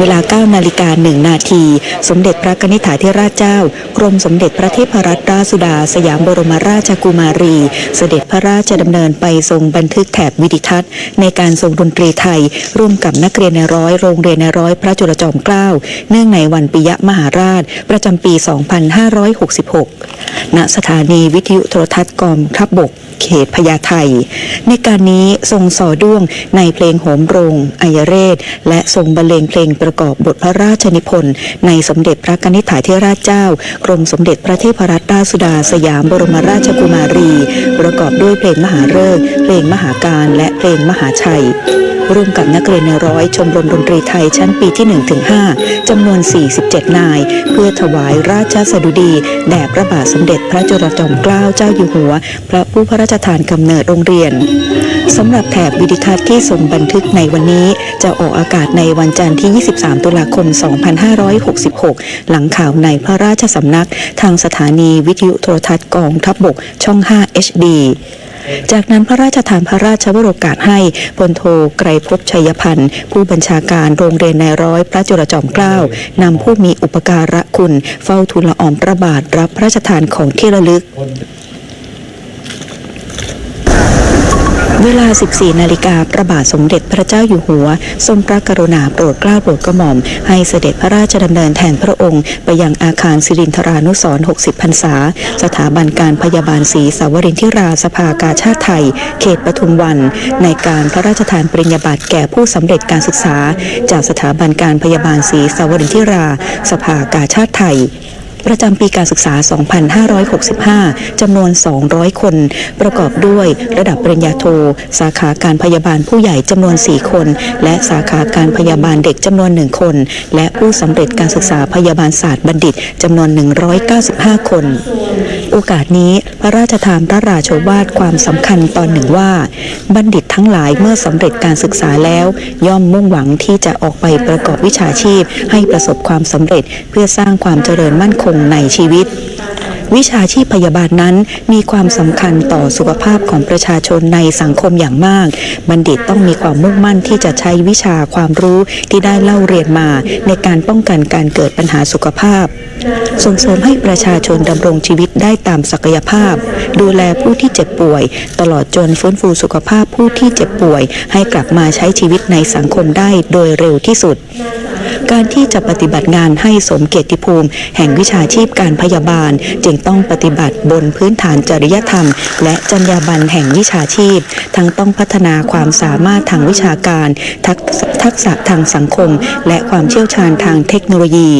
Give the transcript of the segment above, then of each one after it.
เวลา 9 นาฬิกา 1 นาที สมเด็จพระกนิษฐาธิราชเจ้า กรมสมเด็จพระเทพรัตนราชสุดา สยามบรมราชกุมารี เสด็จพระราชดำเนินไปทรงบันทึกแถบวิดิทัศน์ ในการทรงดนตรีไทย ร่วมกับนักเรียนในร้อยโรงเรียนในร้อยพระจุลจอมเกล้า เนื่องในวันปิยมหาราช ประจำปี 2566 ณ สถานีวิทยุโทรทัศน์กองทัพบบก เขตพญาไทในการนี้ทรงสอด้วงในเพลงโหมโรง อัยเรศ และทรงบรรเลงเพลงประกอบบทพระราชนิพนธ์ในสมเด็จพระกนิษฐาธิราชเจ้า กรมสมเด็จพระเทพรัตนราชสุดาสยามบรมราชกุมารี ประกอบด้วยเพลงมหาฤกษ์เพลงมหาการและเพลงมหาชัย ร่วมกับนักเรียนในร้อยชมรมดนตรีไทยชั้นปีที่1ถึง5จำนวน 47 นาย เพื่อถวายราชสดุดีแด่พระบาทสมเด็จพระจุลจอมเกล้าเจ้าอยู่หัว พระผู้พระราชทานกำเนิดโรงเรียน สำหรับแถบวิดิทัศน์ที่ทรงบันทึกในวันนี้ จะออกอากาศในวันจันทร์ที่ 23 ตุลาคม 2566 หลังข่าวในพระราชสำนักทางสถานีวิทยุโทรทัศน์กองทัพบบกช่อง 5 HD จากนั้นพระราชทานพระราชวโรกาสให้พลโทไกรภพชัยพันธ์ ผู้บัญชาการโรงเรียนนายร้อยพระจุลจอมเกล้านำผู้มีอุปการะคุณ เฝ้าทูลละออมพระบาทรับพระราชทานของที่ระลึก เวลา 14 นาฬิกาพระบาทสมเด็จพระเจ้าอยู่หัว ทรงพระกรุณาโปรดเกล้าโปรดกระหม่อม ให้เสด็จพระราชดำเนินแทนพระองค์ ไปยังอาคารสิรินทรานุสรณ์60 พรรษา สถาบันการพยาบาลศรีสาวรินทิราสภากาชาติไทย เขตปทุมวัน ในการพระราชทานปริญญาบัตรแก่ผู้สำเร็จการศึกษา จากสถาบันการพยาบาลศรีสาวรินทิรา สภากาชาติไทย ประจำปีการศึกษา 2565 จำนวน 200 คน ประกอบด้วยระดับปริญญาโท สาขาการพยาบาลผู้ใหญ่จำนวน 4 คน และสาขาการพยาบาลเด็กจำนวน 1 คน และผู้สำเร็จการศึกษาพยาบาลศาสตร์บัณฑิตจำนวน 195 คน โอกาสนี้พระราชทานพระราโชวาทความสำคัญตอนหนึ่งว่า บัณฑิตทั้งหลายเมื่อสำเร็จการศึกษาแล้ว ย่อมมุ่งหวังที่จะออกไปประกอบวิชาชีพ ให้ประสบความสำเร็จเพื่อสร้างความเจริญมั่นคงในชีวิต วิชาชีพพยาบาลนั้นมีความสำคัญต่อสุขภาพของประชาชนในสังคมอย่างมาก บัณฑิตต้องมีความมุ่งมั่นที่จะใช้วิชาความรู้ที่ได้เล่าเรียนมา ในการป้องกันการเกิดปัญหาสุขภาพ ส่งเสริมให้ประชาชนดำรงชีวิตได้ตามศักยภาพ ดูแลผู้ที่เจ็บป่วย ตลอดจนฟื้นฟูสุขภาพผู้ที่เจ็บป่วย ให้กลับมาใช้ชีวิตในสังคมได้โดยเร็วที่สุด การที่จะปฏิบัติงานให้สมเกียรติภูมิ แห่งวิชาชีพการพยาบาล จึงต้องปฏิบัติบนพื้นฐานจริยธรรม และจรรยาบรรณแห่งวิชาชีพ ทั้งต้องพัฒนาความสามารถทางวิชาการทักษะทักษะทางสังคม และความเชี่ยวชาญทางเทคโนโลยี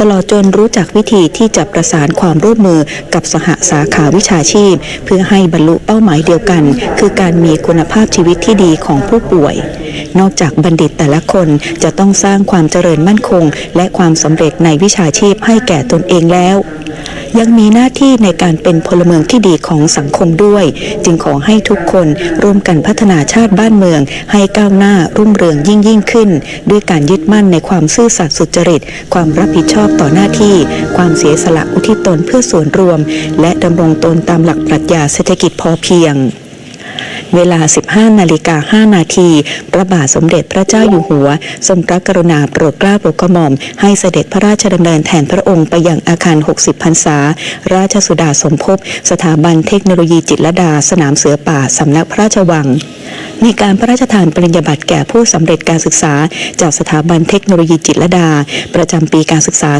ตลอดจนรู้จักวิธีที่จะประสานความร่วมมือกับสหสาขาวิชาชีพ เพื่อให้บรรลุเป้าหมายเดียวกัน คือการมีคุณภาพชีวิตที่ดีของผู้ป่วย นอกจากบัณฑิตแต่ละคนจะต้องสร้างความเจริญมั่นคง และความสำเร็จในวิชาชีพให้แก่ตนเองแล้ว ยังมีหน้าที่ในการเป็นพลเมืองที่ดีของสังคมด้วย จึงขอให้ทุกคนร่วมกันพัฒนาชาติบ้านเมือง ให้ก้าวหน้ารุ่งเรืองยิ่งยิ่งขึ้น ด้วยการยึดมั่นในความซื่อสัตย์สุจริต ความรับผิดชอบต่อหน้าที่ ความเสียสละอุทิศตนเพื่อส่วนรวม และดำรงตนตามหลักปรัชญาเศรษฐกิจพอเพียง เวลา 15 นาฬิกา 5 นาทีพระบาทสมเด็จพระเจ้าอยู่หัว ทรงพระกรุณาโปรดเกล้าโปรดกระหม่อม ให้เสด็จพระราชดำเนินแทนพระองค์ไปยังอาคาร 60 พรรษา ราชสุดาสมภพสถาบันเทคโนโลยีจิตรดา สนามเสือป่า สำนักพระราชวังมีการพระราชทานปริญญาบัตรแก่ผู้สำเร็จการศึกษา จากสถาบันเทคโนโลยีจิตรดา ประจำปีการศึกษา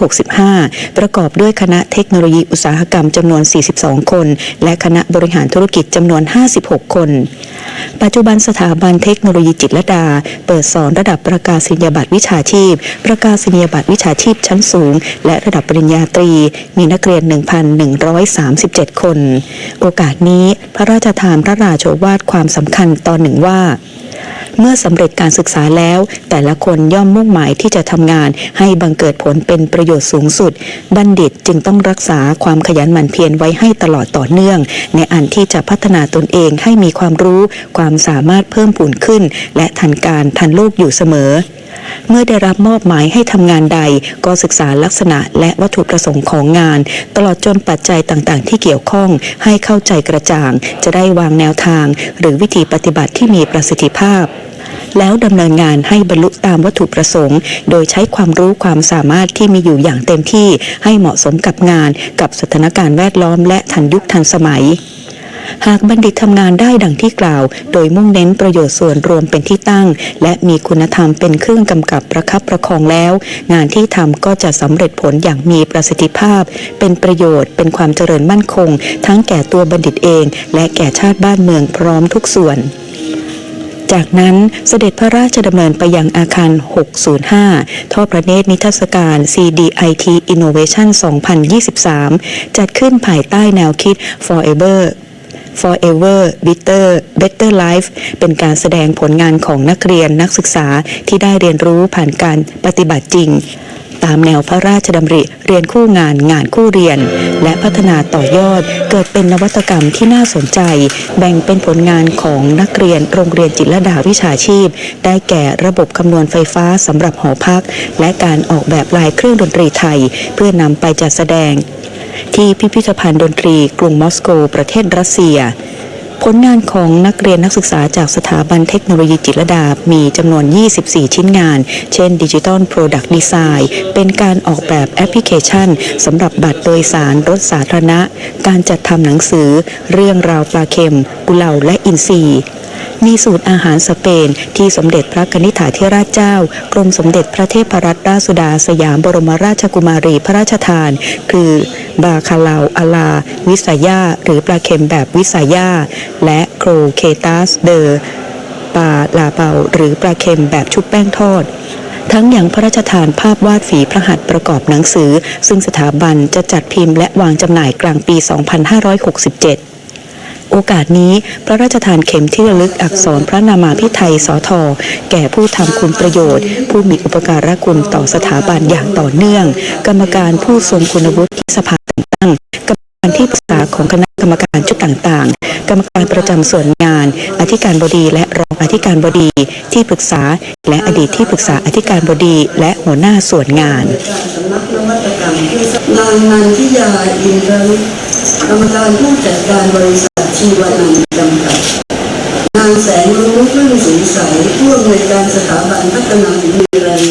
2565 ประกอบด้วยคณะเทคโนโลยีอุตสาหกรรมจำนวน 42 คน และคณะบริหารธุรกิจจำนวน56 คน ปัจจุบันสถาบันเทคโนโลยีจิตรดา เปิดสอนระดับประกาศนียบัตรวิชาชีพ ประกาศนียบัตรวิชาชีพชั้นสูง และระดับปริญญาตรี มีนักเรียน 1,137 คน โอกาสนี้พระราชทานพระราโชวาทความสำคัญตอนหนึ่งว่า เมื่อสำเร็จการศึกษาแล้ว แต่ละคนย่อมมุ่งหมายที่จะทำงาน ให้บังเกิดผลเป็นประโยชน์สูงสุด บัณฑิตจึงต้องรักษาความขยันหมั่นเพียรไว้ให้ตลอดต่อเนื่อง ในอันที่จะพัฒนาตนเองให้มีความรู้ ความสามารถเพิ่มพูนขึ้น และทันการทันโลกอยู่เสมอเมื่อได้รับมอบหมายให้ทำงานใด ก็ศึกษาลักษณะและวัตถุประสงค์ของงาน ตลอดจนปัจจัยต่างๆ ที่เกี่ยวข้องให้เข้าใจกระจ่าง จะได้วางแนวทาง หรือวิธีปฏิบัติที่มีประสิทธิภาพ แล้วดำเนินงานให้บรรลุตามวัตถุประสงค์ โดยใช้ความรู้ความสามารถที่มีอยู่อย่างเต็มที่ให้เหมาะสมกับงาน กับสถานการณ์แวดล้อมและทันยุคทันสมัยหากบัณฑิตทำงานได้ดังที่กล่าว โดยมุ่งเน้นประโยชน์ส่วนรวมเป็นที่ตั้ง และมีคุณธรรมเป็นเครื่องกำกับประคับประคองแล้ว งานที่ทำก็จะสำเร็จผลอย่างมีประสิทธิภาพ เป็นประโยชน์ เป็นความเจริญมั่นคง ทั้งแก่ตัวบัณฑิตเอง และแก่ชาติบ้านเมืองพร้อมทุกส่วน จากนั้นเสด็จพระราชดำเนินไปยังอาคาร 605ท่อพระเนตรนิทรรศการ CDIT Innovation 2023 จัดขึ้นภายใต้แนวคิด Forever Forever Better Better Life เป็นการแสดงผลงานของนักเรียนนักศึกษาที่ได้เรียนรู้ผ่านการปฏิบัติจริง ตามแนวพระราชดำริเรียนคู่งานงานคู่เรียน และพัฒนาต่อยอดเกิดเป็นนวัตกรรมที่น่าสนใจ แบ่งเป็นผลงานของนักเรียนโรงเรียนจิตรดาวิชาชีพ ได้แก่ระบบคำนวณไฟฟ้าสำหรับหอพัก และการออกแบบลายเครื่องดนตรีไทย เพื่อนำไปจัดแสดง ที่พิพิธภัณฑ์ดนตรีกรุงมอสโก ประเทศรัสเซีย ผลงานของนักเรียนนักศึกษาจากสถาบันเทคโนโลยีจิตรดา มีจำนวน 24 ชิ้นงาน เช่นดิจิตอลโปรดักต์ดีไซน์เป็นการออกแบบแอปพลิเคชันสำหรับบัตรโดยสารรถสาธารณะ การจัดทำหนังสือ เรื่องราวปลาเค็ม กุเลาและอินทรี มีสูตรอาหารสเปน ที่สมเด็จพระกนิษฐาธิราชเจ้า กรมสมเด็จพระเทพรัตนราชสุดาสยามบรมราชกุมารีพระราชทาน คือบาคาลาวอาลา วิสายาหรือปลาเค็มแบบวิสายาและโครเคตัสเดอปลาลาเปาหรือปลาเค็มแบบชุบแป้งทอดทั้งอย่างพระราชทานภาพวาดฝีพระหัตถ์ประกอบหนังสือ ซึ่งสถาบันจะจัดพิมพ์และวางจำหน่ายกลางปี 2567 โอกาสนี้พระราชทานเข็มที่ระลึกอักษรพระนามาพิไทยสอทอแก่ผู้ทำคุณประโยชน์ ผู้มีอุปการะคุณต่อสถาบันอย่างต่อเนื่อง กรรมการผู้ทรงคุณวุฒิที่สภาแต่งตั้งกรรมการที่ปรึกษาของคณะกรรมการชุดต่างๆ กรรมการประจำส่วนงาน อธิการบดีและรองอธิการบดีที่ปรึกษา และอดีตที่ปรึกษาอธิการบดีและหัวหน้าส่วนงานนักนวัตกรรมนางนันทิยาอินทรุตกรรมการผู้จัดการบริษัท ชีวนันท์จำกัดนางแสงรู้เรื่องสีใสผู้อำนวยการสถาบันพัฒนาฝีมือแรง